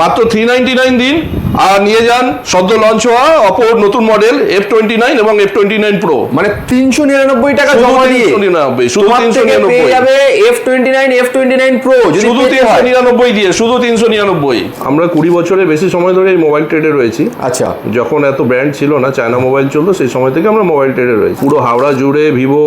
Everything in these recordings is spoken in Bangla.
মাত্র থ্রি নাইনটি নাইন দিন। আর নিয়ে যান সদ্য লঞ্চ হওয়া অপর নতুন মডেল এফ টোয়েন্টি নাইন এবং এফ টোয়েন্টি নাইন প্রো মানে তিনশো নিরানব্বই টাকা জমা দিয়ে 399, শুধু 399 পেয়ে যাবে F twenty nine F twenty nine pro যদি শুধু তিনশো হয়। নিরানব্বই দিয়ে শুধু তিনশো নিরানব্বই। আমরা কুড়ি বছরের বেশি সময় ধরে এই মোবাইল ট্রেডে রয়েছি। আচ্ছা। যখন এত ব্র্যান্ড ছিল না চায়না মোবাইল চলতো সেই সময় থেকে আমরা মোবাইল ট্রেডে রয়েছি। পুরো হাওড়া জুড়ে ভিভো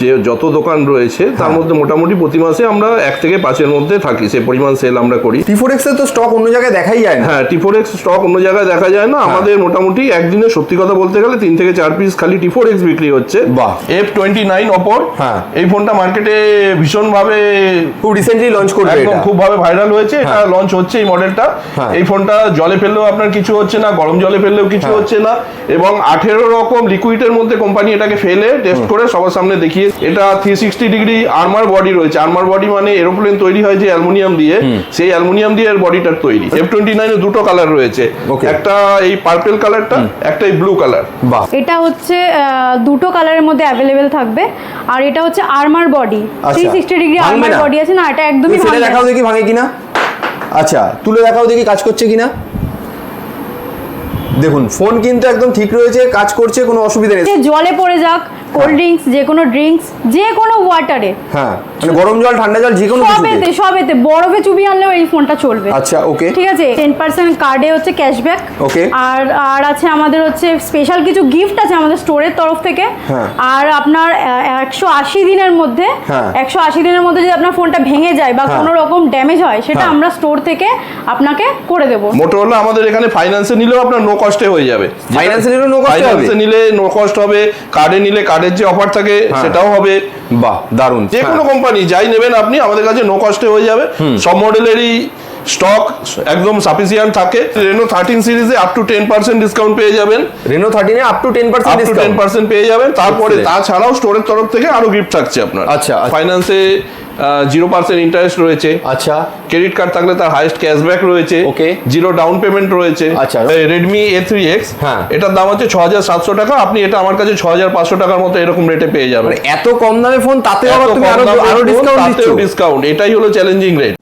যে যত দোকান রয়েছে হ্যাঁ। তার মধ্যে মোটামুটি প্রতি মাসে আমরা এক থেকে পাঁচের মধ্যে থাকি। সে পরিমাণ সেল আমরা করি। টি ফোর এক্সের তো স্টক অন্য জায়গায় দেখাই যায় না। হ্যাঁ টিফোর এক্স স্টক অন্য জায়গায় দেখা যায় না আমাদের মোটামুটি একদিনে সত্যি কথা বলতে গেলে তিন থেকে চার পিস খালি টিফোর এক্স বিক্রি হচ্ছে বাহ। এফ টোয়েন্টি নাইন অপর হ্যাঁ। এই ফোনটা মার্কেটে ভীষণ ভাবে খুব রিসেন্টলি লঞ্চ করবে এটা খুব ভাবে ভাইরাল হয়েছে এটা হ্যাঁ। লঞ্চ হচ্ছে এই মডেলটা হ্যাঁ। এই ফোনটা জলে ফেললেও আপনার কিছু হচ্ছে না গরম জলে ফেললেও কিছু হ্যাঁ। হচ্ছে না এবং আঠেরো রকম লিকুইডের মধ্যে কোম্পানি এটাকে ফেলে টেস্ট করে সবার সামনে দেখিয়ে এটা three sixty degree armour body রয়েছে আর্মার বডি মানে এরোপ্লেন তৈরি হয় যে অ্যালুমিনিয়াম দিয়ে সেই অ্যালুমিনিয়াম দিয়ে এর বডিটার তৈরি এফ টোয়েন্টি নাইনে দুটো কালার রয়েছে. একটা এই পার্পেল কালারটা একটা এই ব্লু কালার বাহ। এটা হচ্ছে দুটো কালারের মধ্যে অ্যাভেলেবেল থাকবে। আর এটা হচ্ছে আর্মার বডি থ্রি আচ্ছা। সিক্সটি ডিগ্রি আর্মার বডি আছে না এটা একদমই ভাঙবে দেখাও দেখি ভাঙে কিনা। আচ্ছা তুলে দেখাও দেখি কাজ করছে কিনা। দেখুন ফোন কিন্তু একদম ঠিক রয়েছে কাজ করছে কোনো অসুবিধা নেই। জলে পড়ে যাক কোল্ড ড্রিঙ্কস যে কোনো ড্রিঙ্কস যে কোনো ওয়াটারে হ্যাঁ মানে গরম জল ঠান্ডা জল যে কোনো সবেতে সবেতে বরফে চুবিয়ে আনলেও এই ফোনটা চলবে আচ্ছা ওকে ঠিক আছে টেন পার্সেন্ট কার্ডে হচ্ছে ক্যাশব্যাক Okay. আর আর আছে আমাদের হচ্ছে স্পেশাল কিছু গিফট আছে আমাদের স্টোরের তরফ থেকে হ্যাঁ। আর আপনার একশো আশি দিনের মধ্যে হ্যাঁ। একশো আশি দিনের মধ্যে যদি আপনার ফোনটা ভেঙে যায় বা হ্যাঁ। কোনো রকম ড্যামেজ হয় সেটা হ্যাঁ। আমরা স্টোর থেকে আপনাকে করে দেবো মোটরোলা আমাদের এখানে ফাইন্যান্সে নিলেও আপনার নো কস্টে হয়ে যাবে এ নিলেও no cost হবে? ফাইন্যান্সে নিলে নো কস্ট হবে কার্ডে নিলে কার্ডের যে অফার থাকে হ্যাঁ। সেটাও হবে বাহ দারুণ যে কোনো। কোম্পানি যাই নেবেন আপনি আমাদের কাছে নো কস্টে হয়ে যাবে সব মডেলেরই স্টক একদম সাফিসিয়েন্ট থাকে। রেনো থার্টিন সিরিজে up to ten percent discount পেয়ে যাবেন। Reno থার্টিনে up to ten up percent to ten percent পেয়ে যাবেন। তারপরে তাছাড়াও স্টোরের তরফ থেকে আরও গিফট থাকছে আপনার। আচ্ছা। ফাইন্যান্সে জিরো পার্সেন্ট ইন্টারেস্ট রয়েছে। আচ্ছা। ক্রেডিট কার্ড থাকলে তার হাইয়েস্ট ক্যাশব্যাক রয়েছে। Okay. জিরো ডাউন পেমেন্ট রয়েছে। আচ্ছা। রেডমি এ থ্রি এক্স হ্যাঁ। এটার দাম হচ্ছে ছ হাজার সাতশো টাকা। আপনি এটা আমার কাছে ছ হাজার পাঁচশো টাকার মতো এরকম রেটে পেয়ে যাবেন। মানে এত কম দামে ফোন তাতে আবার তুমি আরও আরও ডিসকাউন্ট ডিসকাউন্ট এটাই হলো চ্যালেঞ্জিং রেট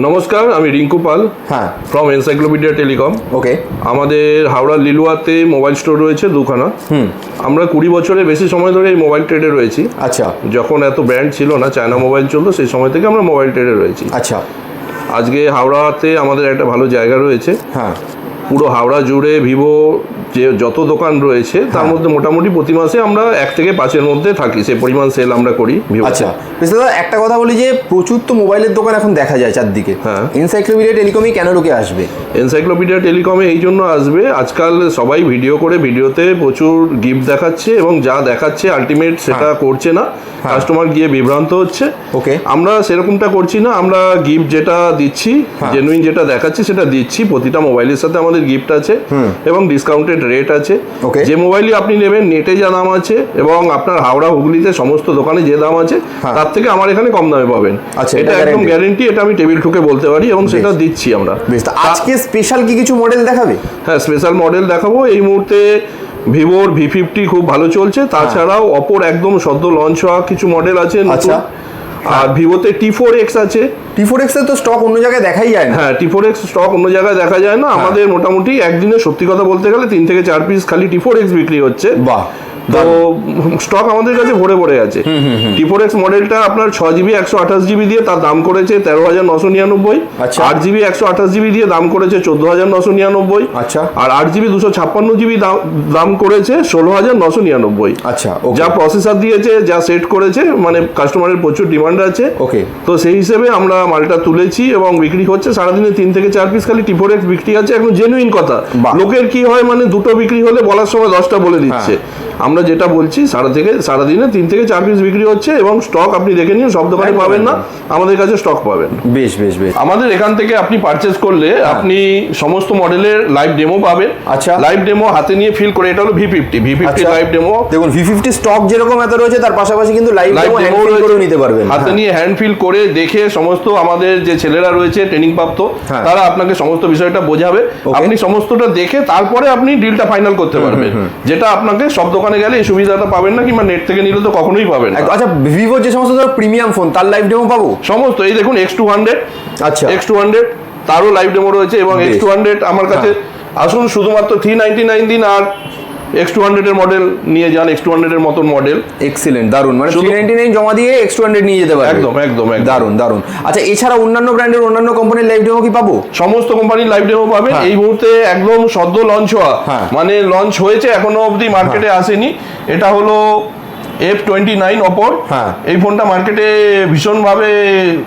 নমস্কার আমি রিঙ্কু পাল হ্যাঁ। ফ্রম এনসাইক্লোপিডিয়া টেলিকম ওকে আমাদের হাওড়া লিলুয়াতে মোবাইল স্টোর রয়েছে দুখানা। হুম। আমরা কুড়ি বছরের বেশি সময় ধরে এই মোবাইল ট্রেডে রয়েছি। আচ্ছা। যখন এত ব্র্যান্ড ছিল না চায়না মোবাইল চলতো সেই সময় থেকে আমরা মোবাইল ট্রেডে রয়েছি। আচ্ছা। আজকে হাওড়াতে আমাদের একটা ভালো জায়গা রয়েছে। হ্যাঁ। পুরো হাওড়া জুড়ে ভিভো যে যত দোকান রয়েছে তার হ্যাঁ। মধ্যে মোটামুটি প্রতি মাসে আমরা এক থেকে পাঁচের মধ্যে থাকি। সে পরিমাণ সেল আমরা করি আচ্ছা দাদা একটা কথা বলি যে প্রচুর তো মোবাইলের দোকান এখন দেখা যায় চারদিকে। হ্যাঁ। ইনসাইক্লোপিডিয়া টেলিকমই কেন লোকে আসবে? এনসাইক্লোপিডিয়া টেলিকমে এই জন্য আসবে। আজকাল সবাই ভিডিও করে ভিডিওতে প্রচুর গিফট দেখাচ্ছে এবং যা দেখাচ্ছে আলটিমেট সেটা করছে না। কাস্টমার গিয়ে বিভ্রান্ত হচ্ছে। ওকে। আমরা সেরকমটা করছি না। আমরা গিফট যেটা দিচ্ছি হ্যাঁ। জেনুইন যেটা দেখাচ্ছি সেটা দিচ্ছি। প্রতিটা মোবাইলের সাথে আমাদের গিফট আছে এবং ডিসকাউন্টেড রেট আছে। যে মোবাইলই আপনি নেবেন নেটে যা দাম আছে এবং আপনার হাওড়া হুগলিতে সমস্ত দোকানে যে দাম আছে হ্যাঁ। তার থেকে আমার এখানে কম দামে পাবেন। আচ্ছা, এটা এটা একদম গ্যারেন্টি এটা আমি টেবিল ঠুকে বলতে পারি এবং সেটা দিচ্ছি আমরা। আজকে স্পেশাল কি কিছু মডেল দেখাবে? হ্যাঁ স্পেশাল মডেল দেখাবো। এই মুহূর্তে ভিভোর ভি ফিফটি খুব ভালো চলছে। তাছাড়াও অপর একদম সদ্য লঞ্চ হওয়া কিছু মডেল আছে নতুন। আর ভিভোতে টি ফোর এক্স আছে। টি ফোর এক্সের তো স্টক অন্য জায়গায় দেখাই যায় না। হ্যাঁ টি ফোর এক্স স্টক অন্য জায়গায় দেখা যায় না। আমাদের মোটামুটি একদিনে সত্যি কথা বলতে গেলে তিন থেকে চার পিস খালি টি ফোর এক্স বিক্রি হচ্ছে। বাহ। তো স্টক আমাদের কাছে ভরে ভরে আছে। টি ফোর এক্স মডেলটা আপনার ছ জিবি একশো আঠাশ জিবি দিয়ে তার দাম করেছে তেরো হাজার নশো নিরানব্বই। আচ্ছা। আট জিবি একশো আঠাশ জিবি দিয়ে দাম করেছে চোদ্দ হাজার নশো নিরানব্বই। আচ্ছা। আর আট জিবি দুশো ছাপ্পান্ন জিবি দাম করেছে ষোলো হাজার নশো নিরানব্বই। আচ্ছা যা প্রসেসর দিয়েছে যা সেট করেছে মানে কাস্টমারের প্রচুর ডিমান্ড আছে। ওকে তো সেই হিসেবে আমরা মালটা তুলেছি এবং বিক্রি হচ্ছে। সারাদিনে তিন থেকে চার পিস খালি টিফোর এক্স বিক্রি আছে। এখন জেনুইন কথা। লোকের কি হয় মানে দুটো বিক্রি হলে বলার সময় দশটা বলে দিচ্ছে। আমরা যেটা বলছি সারা থেকে সারাদিনে তিন থেকে চার পিস বিক্রি হচ্ছে এবং স্টক আপনি দেখে নিন সব দোকানে পাবেন না আমাদের কাছে স্টক পাবেন। বেশ বেশ বেশ। আমাদের এখান থেকে আপনি পারচেস করলে আপনি সমস্ত মডেলের লাইভ ডেমো পাবেন। আচ্ছা। লাইভ ডেমো হাতে নিয়ে ফিল করে এটা হলো V fifty V fifty. Live demo দেখুন ভি ফিফটি স্টক যেরকম এত রয়েছে তার পাশাপাশি কিন্তু লাইভ ডেমো করেও নিতে পারবেন। হাতে হ্যাঁ। নিয়ে হ্যান্ড ফিল করে দেখে সমস্ত আমাদের যে ছেলেরা রয়েছে ট্রেনিং প্রাপ্ত হ্যাঁ। তারা আপনাকে সমস্ত বিষয়টা বোঝাবে। আপনি সমস্তটা দেখে তারপরে আপনি ডিলটা ফাইনাল করতে পারবেন। যেটা আপনাকে সব দোকানে দোকানে গেলে এই সুবিধাটা পাবেন না কিংবা নেট থেকে নিলে তো কখনোই পাবেন না। আচ্ছা ভিভোর যে সমস্ত ধরো প্রিমিয়াম ফোন তার লাইভ ডেমো পাবো? সমস্ত এই দেখুন এক্স টু হান্ড্রেড আচ্ছা। এক্স টু হান্ড্রেড তারও লাইভ ডেমো রয়েছে এবং হ্যাঁ। এক্স টু হান্ড্রেড আমার কাছে আসুন শুধুমাত্র থ্রি নাইনটি নাইন দিন আর এক্স টু হান্ড্রেডের মডেল নিয়ে যান এক্স টু হান্ড্রেডের মতন মডেল এক্সিলেন্ট দারুণ মানে থ্রি নাইনটি নাইন জমা দিয়ে এক্স টু হান্ড্রেড নিয়ে যেতে পারে একদম, একদম। দারুণ দারুণ আচ্ছা এছাড়া অন্যান্য ব্র্যান্ডের অন্যান্য কোম্পানির লাইভ ডেমো কি পাবো? সমস্ত কোম্পানির লাইভ ডেমো পাবেন। হ্যাঁ। এই মুহূর্তে একদম সদ্য লঞ্চ হওয়া। হ্যাঁ। মানে লঞ্চ হয়েছে এখনও অবধি মার্কেটে আসেনি। এটা হলো এফ টোয়েন্টি নাইন অপর হ্যাঁ। এই ফোনটা মার্কেটে ভীষণভাবে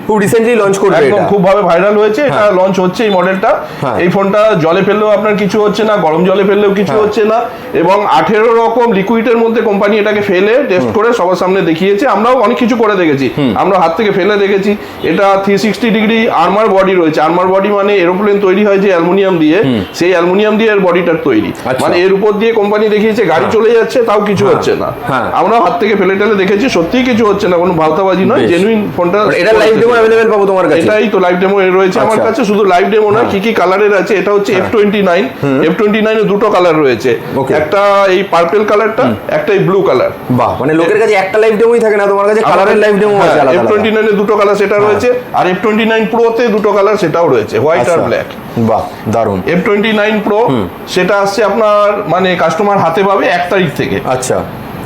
খুব রিসেন্টলি লঞ্চ করবে একদম খুব ভাবে ভাইরাল হয়েছে এটা হ্যাঁ। লঞ্চ হচ্ছে এই মডেলটা হ্যাঁ। এই ফোনটা জলে ফেললেও আপনার কিছু হচ্ছে না গরম জলে ফেললেও কিছু হ্যাঁ। হচ্ছে না এবং আঠেরো রকম লিকুইডের মধ্যে কোম্পানি এটাকে ফেলে টেস্ট করে সবার সামনে দেখিয়েছে। আমরাও অনেক কিছু করে দেখেছি। আমরা হাত থেকে ফেলে দেখেছি। এটা three sixty degree armour body রয়েছে। আর্মার বডি মানে এরোপ্লেন তৈরি হয় যে অ্যালুমিনিয়াম দিয়ে। সেই অ্যালুমিনিয়াম দিয়ে এর বডিটার তৈরি। আচ্ছা। মানে এর উপর দিয়ে কোম্পানি দেখিয়েছে গাড়ি চলে যাচ্ছে তাও কিছু হচ্ছে না। হ্যাঁ। আমরাও হাত থেকে ফেলে টেলে দেখেছি সত্যিই কিছু হচ্ছে না কোনো ভাওতাবাজি নয় জেনুইন ফোনটা এটা লাইভ ডেমো অ্যাভেলেবেল পাবো তোমার কাছে? এটাই তো লাইভ ডেমো রয়েছে আমার আচ্ছা। কাছে শুধু লাইভ ডেমো না কি কি কালারের আছে এটা হচ্ছে F twenty nine F twenty নাইনে দুটো কালার রয়েছে। একটা এই পার্পেল কালারটা একটা এই ব্লু কালার বাহ মানে লোকের কাছে একটা লাইভ ডেমোই থাকে না তোমার কাছে কালারের লাইভ ডেমো আছে আলাদা এফ আলাদা। টোয়েন্টি নাইনে দুটো কালার সেটা রয়েছে আর এফ টোয়েন্টি নাইন প্রোতে দুটো কালার সেটাও রয়েছে হোয়াইট আর আচ্ছা। ব্ল্যাক বাহ দারুণ এফ টোয়েন্টি নাইন প্রো সেটা আসছে আপনার মানে কাস্টমার হাতে পাবে এক তারিখ থেকে। আচ্ছা।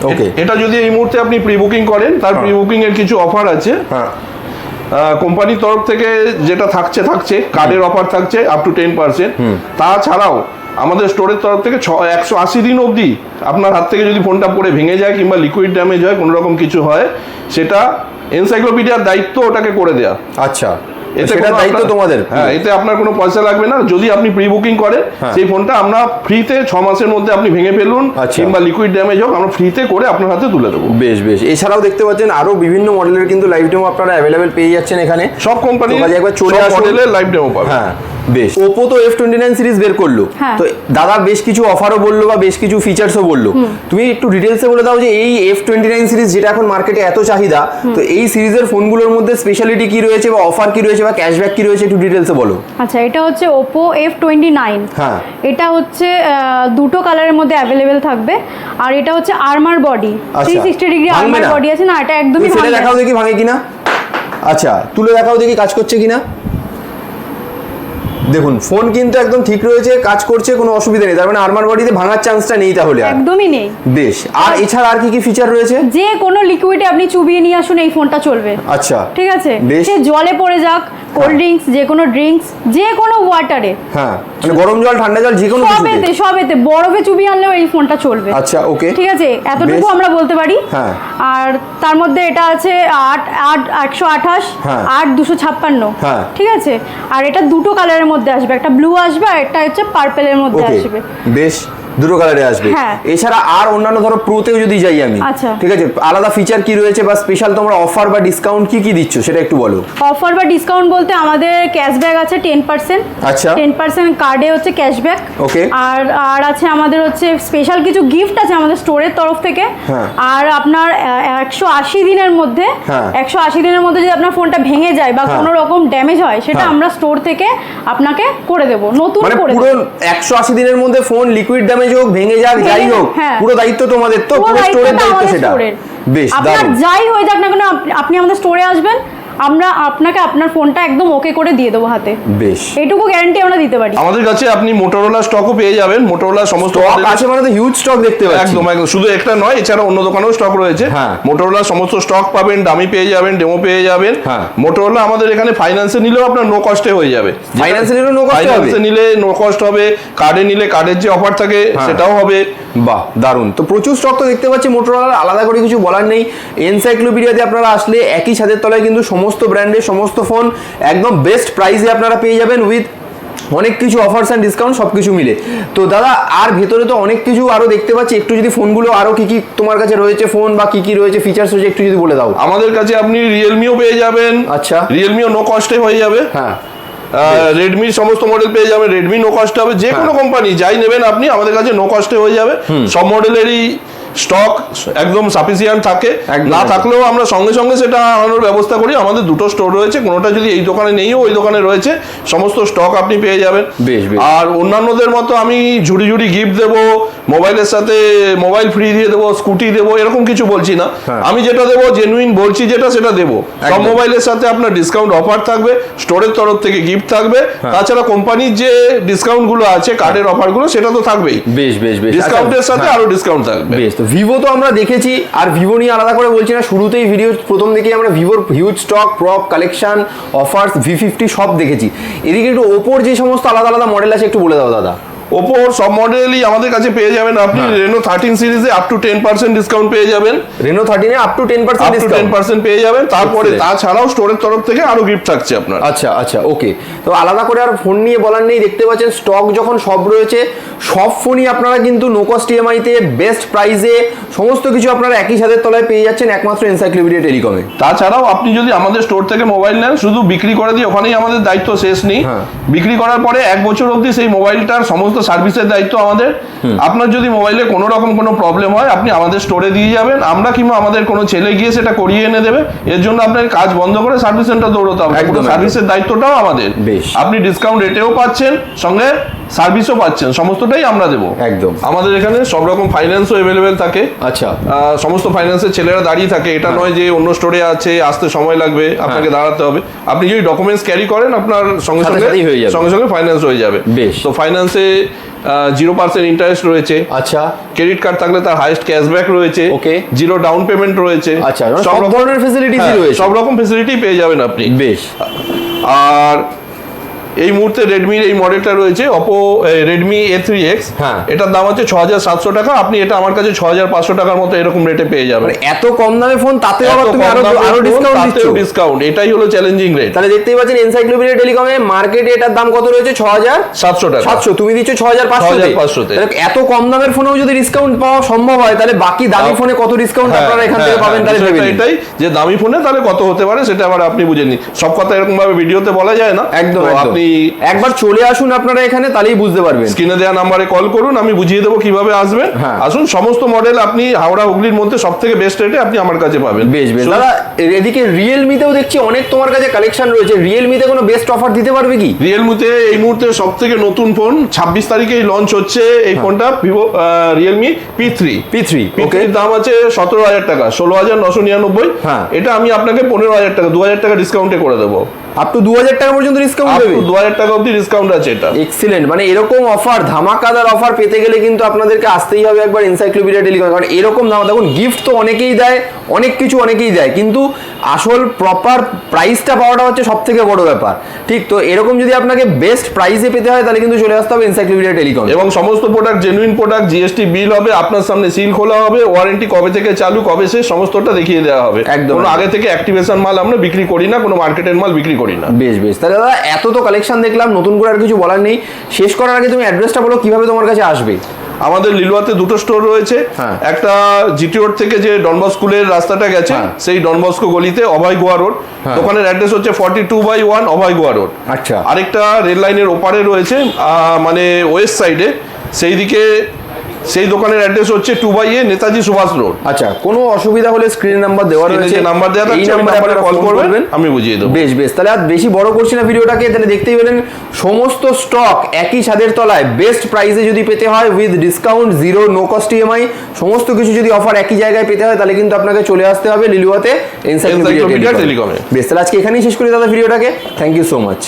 ওকে এটা যদি এই মুহূর্তে আপনি প্রি বুকিং করেন তার প্রি বুকিং এর কিছু অফার আছে। হ্যাঁ। কোম্পানির তরফ থেকে যেটা থাকছে থাকছে কার্ডের অফার থাকছে আপ টু টেন পার্সেন্ট তাছাড়াও আমাদের স্টোরের তরফ থেকে ছ একশো আশি দিন অবধি আপনার হাত থেকে যদি ফোনটা পড়ে ভেঙে যায় কিংবা লিকুইড ড্যামেজ হয় কোনো রকম কিছু হয় সেটা এনসাইক্লোপিডিয়ার দায়িত্ব ওটাকে করে দেয়া। আচ্ছা। এতে কোনো দায়িত্ব তোমাদের। হ্যাঁ এতে আপনার কোনো পয়সা লাগবে না। যদি আপনি প্রি বুকিং করেন হ্যাঁ। সেই ফোনটা আমরা ফ্রিতে ছ মাসের মধ্যে আপনি ভেঙে ফেলুন আচ্ছা। কিংবা লিকুইড ড্যামেজ হোক আমরা ফ্রিতে করে আপনার হাতে তুলে দেবো। বেশ বেশ। এছাড়াও দেখতে পাচ্ছেন আরও বিভিন্ন মডেলের কিন্তু লাইভ ডেমো আপনারা অ্যাভেলেবেল পেয়ে যাচ্ছেন এখানে। সব কোম্পানি একবার চলে। মডেলের লাইভ ডেমো পাবেন। হ্যাঁ। বেশ। ওপো তো এফ টোয়েন্টি নাইন সিরিজ বের করল। হ্যাঁ। তো দাদা বেশ কিছু অফারও বলল বা বেশ কিছু ফিচার্সও বলল। তুমি একটু ডিটেলসে বলে দাও যে এই এফ টোয়েন্টি নাইন সিরিজ যেটা এখন মার্কেটে এত চাহিদা তো এই সিরিজের ফোনগুলোর মধ্যে স্পেশালিটি কি রয়েছে বা অফার কি রয়েছে বা ক্যাশব্যাক কি রয়েছে একটু ডিটেলসে বলো। আচ্ছা এটা হচ্ছে ওপো এফ টোয়েন্টি নাইন হ্যাঁ। এটা হচ্ছে দুটো কালারের মধ্যে অ্যাভেলেবেল থাকবে। আর এটা হচ্ছে armour body. Three sixty degree armour body আছে। না এটা একদমই ভাঙবে দেখাও দেখি ভাঙে কিনা। আচ্ছা তুলে দেখাও দেখি কাজ করছে কিনা। দেখুন ফোন কিন্তু একদম ঠিক রয়েছে কাজ করছে কোনো অসুবিধা নেই। তার মানে আরমার বডিতে ভাঙার চান্সটা নেই তাহলে আর। একদমই নেই। বেশ আর এছাড়া আর কি কি ফিচার রয়েছে? যে কোনো লিকুইডে আপনি চুবিয়ে নিয়ে আসুন এই ফোনটা চলবে। আচ্ছা ঠিক আছে? বেশ। সে জলে পড়ে যাক কোল্ড ড্রিঙ্কস যে কোনো ড্রিঙ্কস যে কোনো ওয়াটারে। হ্যাঁ মানে গরম জল ঠান্ডা জল যে কোনো সবেতে সবেতে বরফে চুবিয়ে আনলেও এই ফোনটা চলবে। আচ্ছা ওকে। ঠিক আছে? এতটুকু আমরা বলতে পারি। হ্যাঁ। আর তার মধ্যে এটা আছে আট আট একশো আঠাশ হ্যাঁ। আট দুশো ছাপ্পান্ন। হ্যাঁ। ঠিক আছে? আর এটা দুটো কালারের মধ্যে আসবে। একটা ব্লু আসবে আর একটা হচ্ছে পার্পেলের মধ্যে আসবে। বেশ। দুটো কালারে আসবে হ্যাঁ। এছাড়া আর অন্যান্য ধরো প্রোতেও যদি যাই আমি আচ্ছা। ঠিক আছে আলাদা ফিচার কি রয়েছে বা স্পেশাল তোমরা অফার বা ডিসকাউন্ট কি কি দিচ্ছ সেটা একটু বলো অফার বা ডিসকাউন্ট বলতে আমাদের ক্যাশব্যাক আছে টেন পার্সেন্ট আচ্ছা টেন পার্সেন্ট কার্ডে হচ্ছে ক্যাশব্যাক Okay. আর আর আছে আমাদের হচ্ছে স্পেশাল কিছু গিফট আছে আমাদের স্টোরের তরফ থেকে হ্যাঁ। আর আপনার একশো আশি দিনের মধ্যে হ্যাঁ। একশো আশি দিনের মধ্যে যদি আপনার ফোনটা ভেঙে যায় বা হ্যাঁ। কোনো রকম ড্যামেজ হয় সেটা হ্যাঁ। আমরা স্টোর থেকে আপনাকে করে দেব নতুন মানে করে পুরো একশো আশি দিনের মধ্যে ফোন লিকুইড ড্যামেজ হোক ভেঙে যাক যাই হোক হ্যাঁ। পুরো দায়িত্ব তোমাদের তো পুরো পুরো স্টোরের দায়িত্ব সেটা। বেশ আপনার যাই হয়ে যাক না কেন আপনি আমাদের স্টোরে আসবেন আমরা আপনাকে আপনার ফোনটা একদম ওকে করে দিয়ে দেবো হাতে। বেশ। এইটুকু গ্যারান্টি আমরা দিতে পারি। আমাদের কাছে আপনি মোটরোলা স্টকও পেয়ে যাবেন। মোটরোলা সমস্ত আছে মানে তো হিউজ স্টক দেখতে পাচ্ছি। একদম একদম। শুধু একটা নয় এছাড়া অন্য দোকানেও স্টক রয়েছে। হ্যাঁ। মোটরোলা সমস্ত স্টক পাবেন দামি পেয়ে যাবেন ডেমো পেয়ে যাবেন। হ্যাঁ। মোটরোলা আমাদের এখানে ফাইন্যান্সে নিলেও আপনার নো কস্টে হয়ে যাবে। এ নিলেও cost এ হবে? ফাইন্যান্সে নিলে নো কস্ট হবে কার্ডে নিলে কার্ডের যে অফার থাকে হ্যাঁ। সেটাও হবে। বাহ দারুণ। তো প্রচুর স্টক তো দেখতে পাচ্ছি মোটরোলার আলাদা করে কিছু বলার নেই। এনসাইক্লোপিডিয়াতে আপনারা আসলে একই ছাদের তলায় কিন্তু সমস্ত ব্র্যান্ডের সমস্ত ফোন একদম বেস্ট প্রাইসে আপনারা পেয়ে যাবেন উইথ অনেক কিছু অফার্স অ্যান্ড ডিসকাউন্ট সব কিছু মিলে। তো দাদা আর ভেতরে তো অনেক কিছু আরও দেখতে পাচ্ছি। একটু যদি ফোনগুলো আরও কী কী তোমার কাছে রয়েছে ফোন বা কী কী রয়েছে ফিচার্স রয়েছে একটু যদি বলে দাও। আমাদের কাছে আপনি রিয়েলমিও পেয়ে যাবেন। আচ্ছা। রিয়েলমিও নো কস্টে হয়ে যাবে। হ্যাঁ। রেডমির সমস্ত মডেল পেয়ে যাবেন। রেডমি নো কস্টে হবে। যে কোনো হ্যাঁ। কোম্পানি যাই নেবেন আপনি আমাদের কাছে নো কস্টে হয়ে যাবে। সব মডেলেরই স্টক একদম সাফিসিয়েন্ট থাকে। না থাকলেও আমরা সঙ্গে সঙ্গে সেটা আনানোর ব্যবস্থা করি। আমাদের দুটো স্টোর রয়েছে। কোনোটা যদি এই দোকানে নেইও ওই দোকানে রয়েছে। সমস্ত স্টক আপনি পেয়ে যাবেন। আর অন্যান্যদের মতো আমি ঝুড়ি ঝুড়ি গিফট দেবো। মোবাইলের সাথে মোবাইল ফ্রি দিয়ে দেবো স্কুটি দেবো এরকম কিছু বলছি না। হ্যাঁ। আমি যেটা দেবো জেনুইন বলছি যেটা সেটা দেবো। সব মোবাইলের সাথে আপনার ডিসকাউন্ট অফার থাকবে স্টোরের তরফ থেকে গিফট থাকবে। হ্যাঁ। তাছাড়া কোম্পানির যে ডিসকাউন্টগুলো আছে কার্ডের অফারগুলো সেটা তো থাকবেই। বেশ বেশ বেশ। ডিসকাউন্টের আচ্ছা, সাথে হ্যাঁ। আরও ডিসকাউন্ট থাকবে। বেশ তো ভিভো তো আমরা দেখেছি আর ভিভো নিয়ে আলাদা করে বলছি না শুরুতেই ভিডিও প্রথম দিকেই আমরা ভিভোর huge stock prop collection offers V fifty সব দেখেছি। এদিকে একটু ওপোর যে সমস্ত আলাদা আলাদা মডেল আছে একটু বলে দাও দাদা। ওপোর সব মডেলই আমাদের কাছে পেয়ে যাবেন আপনি। রেনো থার্টিন সিরিজে up to ten percent discount পেয়ে যাবেন। Reno থার্টিনে up to ten up percent to ten percent পেয়ে যাবেন। তারপরে. তাছাড়াও স্টোরের তরফ থেকে আরও গিফট থাকছে আপনার। আচ্ছা আচ্ছা ওকে তো আলাদা করে আর ফোন নিয়ে বলার নেই। দেখতে পাচ্ছেন স্টক যখন সব রয়েছে সব ফোনই আপনারা কিন্তু নো কস্ট ইএমআইতে বেস্ট প্রাইসে সমস্ত কিছু আপনারা একই সাথে তলায় পেয়ে যাচ্ছেন একমাত্র এনসাইক্লোপিডিয়া টেলিকমে তাছাড়াও আপনি যদি আমাদের স্টোর থেকে মোবাইল নেন শুধু বিক্রি করে দিয়ে ওখানেই আমাদের দায়িত্ব শেষ নেই। হ্যাঁ। বিক্রি করার পরে এক বছর অবধি সেই মোবাইলটার সমস্ত সার্ভিসের দায়িত্ব আমাদের। আপনার যদি মোবাইলে কোনো রকম কোনো প্রবলেম হয় আপনি আমাদের স্টোরে দিয়ে যাবেন। আমরা কিংবা আমাদের কোনো ছেলে গিয়ে সেটা করিয়ে এনে দেবে। এর জন্য আপনার কাজ বন্ধ করে সার্ভিস সেন্টার দৌড়তে হবে। একদম, সার্ভিসের দায়িত্বটাও আমাদের। আপনি ডিসকাউন্ট রেটেও পাচ্ছেন সঙ্গে সার্ভিসও পাচ্ছেন। সমস্তটাই আমরা দেবো। একদম। আমাদের এখানে সব রকম ফাইন্যান্সও অ্যাভেলেবেল থাকে। আচ্ছা। সমস্ত ফাইন্যান্সের ছেলেরা দাঁড়িয়ে থাকে। এটা নয় যে অন্য স্টোরে আছে আসতে সময় লাগবে আপনাকে দাঁড়াতে হবে। আপনি যদি ডকুমেন্টস ক্যারি করেন আপনার সঙ্গে সঙ্গে হয়ে। সঙ্গে সঙ্গে ফাইন্যান্স হয়ে যাবে। বেশ। তো ফাইন্যান্সে জিরো পার্সেন্ট ইন্টারেস্ট রয়েছে। আচ্ছা। ক্রেডিট কার্ড থাকলে তার হাইস্ট ক্যাশব্যাক রয়েছে। ওকে। জিরো ডাউন পেমেন্ট রয়েছে। আচ্ছা মানে সব ধরনের ফেসিলিটিসই হ্যাঁ, রয়েছে। সব রকম ফেসিলিটি পেয়ে যাবেন আপনি। বেশ। আর এই মুহূর্তে রেডমির এই মডেলটা রয়েছে Oppo Redmi A three X হ্যাঁ। এটার দাম হচ্ছে ছ হাজার সাতশো টাকা। আপনি এটা আমার কাছে ছ হাজার পাঁচশো টাকার মতো এরকম রেটে পেয়ে যাবেন। মানে এত কম দামে ফোন তাতে আবার তুমি আরও আরও ডিসকাউন্ট দিচ্ছ। ডিসকাউন্ট এটাই হলো চ্যালেঞ্জিং রেট তাহলে দেখতেই পাচ্ছেন এনসাইক্লোপিডিয়া টেলিকমে মার্কেটে এটার দাম কত রয়েছে? ছ হাজার সাতশো টাকা সাতশো। তুমি দিচ্ছ ছ হাজার পাঁচশো 6500 তে। এত কম দামের ফোনেও যদি ডিসকাউন্ট পাওয়া সম্ভব হয় তাহলে বাকি দামি হ্যাঁ, ফোনে কত ডিসকাউন্ট আপনারা এখান থেকে পাবেন তাহলে ভেবে এটাই যে দামি ফোনে তাহলে কত হতে পারে সেটা আবার আপনি বুঝে নিন। সব কথা এরকম ভাবে ভিডিওতে বলা যায় না। একদম একদম। আপনি একবার চলে আসুন আপনারা এখানে তাহলেই বুঝতে পারবেন। স্ক্রিনে দেওয়া নাম্বারে কল করুন আমি বুঝিয়ে দেবো কীভাবে আসবেন। হ্যাঁ। আসুন সমস্ত মডেল আপনি হাওড়া হুগলির মধ্যে সব থেকে বেস্ট রেটে আপনি আমার কাছে পাবেন। বেশ বেশ। দাদা এদিকে রিয়েলমিতেও দেখছি অনেক তোমার কাছে কালেকশন রয়েছে। রিয়েলমিতে কোনো বেস্ট অফার দিতে পারবে কি? রিয়েলমিতে এই মুহূর্তে সব থেকে নতুন ফোন ছাব্বিশ তারিখেই লঞ্চ হচ্ছে। এই ফোনটা Vivo Realme P three P three থ্রির দাম আছে সতেরো হাজার টাকা ষোলো হাজার নশো নিরানব্বই। হ্যাঁ। এটা আমি আপনাকে পনেরো হাজার টাকা দু হাজার টাকা ডিসকাউন্টে করে দেবো। আপ টু দু হাজার টাকা পর্যন্ত ডিসকাউন্ট দেবে? দু হাজার টাকা অব্দি ডিসকাউন্ট আছে এটা। এক্সিলেন্ট মানে এরকম অফার ধামাকাদার অফার পেতে গেলে কিন্তু আপনাদেরকে আসতেই হবে একবার এনসাইক্লোপিডিয়া টেলিকম কারণ এরকম দাম দেখুন গিফট তো অনেকেই দেয় অনেক কিছু অনেকেই দেয় কিন্তু আসল প্রপার প্রাইসটা পাওয়াটা হচ্ছে সব থেকে বড় ব্যাপার। ঠিক তো এরকম যদি আপনাকে বেস্ট প্রাইসে পেতে হয় তাহলে কিন্তু চলে আসতে হবে এনসাইক্লোপিডিয়া টেলিকম এবং সমস্ত product genuine product GST bill হবে আপনার সামনে সিল খোলা হবে ওয়ারেন্টি কবে থেকে চালু কবে শেষ সমস্তটা দেখিয়ে দেওয়া হবে। একদম, একদম। আগে থেকে অ্যাক্টিভেশন মাল আমরা বিক্রি করি না কোনো মার্কেটের মাল বিক্রি করি না। বেশ বেশ। তাহলে দাদা এত তো কালেকশন দেখলাম নতুন করে আর কিছু বলার নেই। শেষ করার আগে তুমি অ্যাড্রেসটা বলো কীভাবে তোমার কাছে আসবে? আমাদের লিলুয়াতে দুটো স্টোর রয়েছে। হ্যাঁ। একটা জিটি রোড থেকে যে ডনবস স্কুলের রাস্তাটা গেছে হ্যাঁ। সেই ডনবস্কো গলিতে অভয় গোয়া রোড। হ্যাঁ। দোকানের অ্যাড্রেস হচ্ছে forty two by one Abhay Goa road. আচ্ছা। আরেকটা রেল লাইনের ওপারে রয়েছে মানে ওয়েস্ট সাইডে সেই দিকে সেই দোকানের অ্যাড্রেস হচ্ছে two by A Netaji Subhash road. আচ্ছা কোনো অসুবিধা হলে স্ক্রিন নাম্বার দেওয়া রয়েছে। নাম্বার দেওয়া এই থাকছে ওই নাম্বারে কল করবেন আমি বুঝিয়ে দেবো। বেশ বেশ তাহলে আর বেশি বড় করছি না ভিডিওটাকে তাহলে দেখতেই পেলেন সমস্ত স্টক একই ছাদের তলায়। বেস্ট প্রাইসে যদি পেতে হয় with discount zero no cost EMI সমস্ত কিছু যদি অফার একই জায়গায় পেতে হয় তাহলে কিন্তু আপনাকে চলে আসতে হবে লিলুয়াতে। এনসাইক্লোপিডিয়া টেলিকমে বেশ তাহলে আজকে এখানেই শেষ করি দাদা ভিডিওটাকে। Thank you so much